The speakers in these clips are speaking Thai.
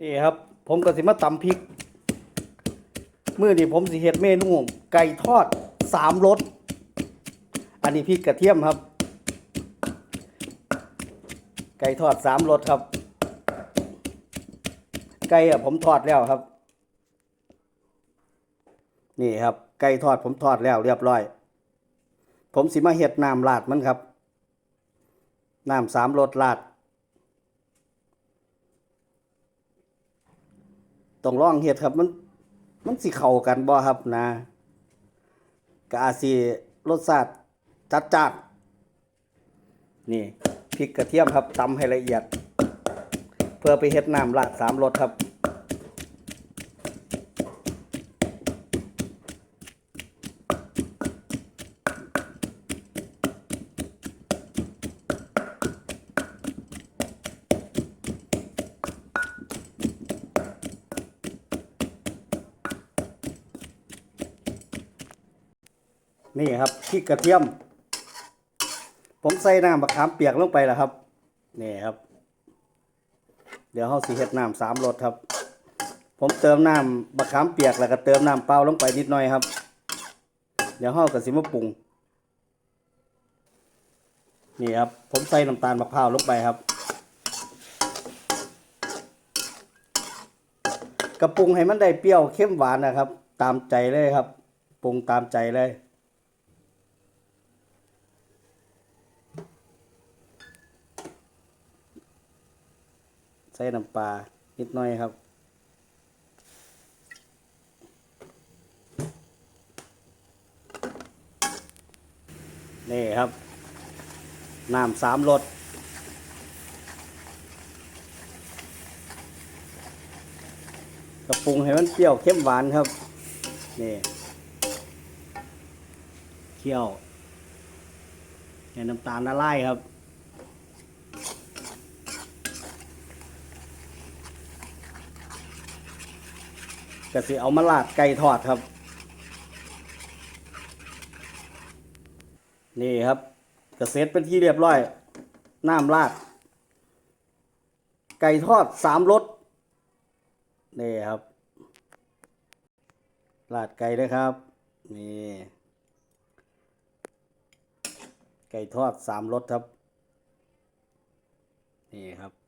นี่ครับ ผมก็สิมาตำพริกมื้อนี้ผมสิเฮ็ดเมนูไก่ทอดสามรสอันนี้พริกกระเทียมครับ ไก่ทอดสามรสครับ ไก่อะผมทอดแล้วครับ นี่ครับ ไก่ทอดผมทอดแล้วเรียบร้อย ผมสิมาเฮ็ดน้ำราดมันครับน้ำสามรสราด ต้องลองเฮ็ดครับ มัน มันสิเข้ากันบ่ครับนะก็อาจสิรสชาติจัดจ้านนี่พริกกระเทียมครับตำให้ละเอียด เพื่อไปเฮ็ดน้ำราดสามรสครับ นี่ครับพริกกระเทียม ผมใส่น้ำมะขามเปียกลงไปแล้วครับนี่ครับ เดี๋ยวเฮาสิเฮ็ดน้ำสามรสครับ ผมเติมน้ำมะขามเปียกแล้วก็เติมน้ำเปล่าลงไปนิดหน่อยครับ เดี๋ยวเฮาก็สิมาปรุงนี่ครับ ผมใส่น้ำตาลมะพร้าวลงไปครับกระปรุงให้มันได้เปรี้ยวเข้มหวานนะครับ ตามใจเลยครับ ปรุงตามใจเลย ใส่น้ำปลานิดหน่อยครับนี่ครับน้ำสามรสกระปรุงให้มันเปรี้ยวเข้มหวานครับนี่เคี่ยวให้น้ำตาลละลายครับ ก็สิเอามาลาดไก่ทอดครับ นี่ครับกระเซ็ตเป็นที่เรียบร้อย น้ำราด ไก่ทอดสามรสนี่ครับราดไก่เลยครับ นี่ ไก่ทอดสามรสครับ นี่ครับ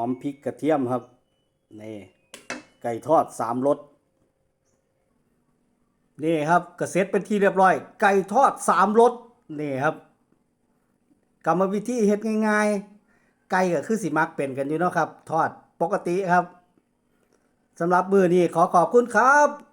อมพริกกระเทียมครับนี่ไก่ทอดสามรสนี่ครับกระเซ็ตเป็นที่เรียบร้อย ไก่ทอดสามรสนี่ครับกรรมวิธีเฮ็ดง่ายๆ ไก่ก็คือสิมักเป็นกันอยู่เนาะครับ ทอดปกติครับสำหรับมือนี้ขอขอบคุณครับ